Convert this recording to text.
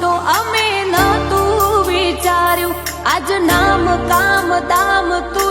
તો અમે વિચાર્યું. આજ નામ કામ દામ તું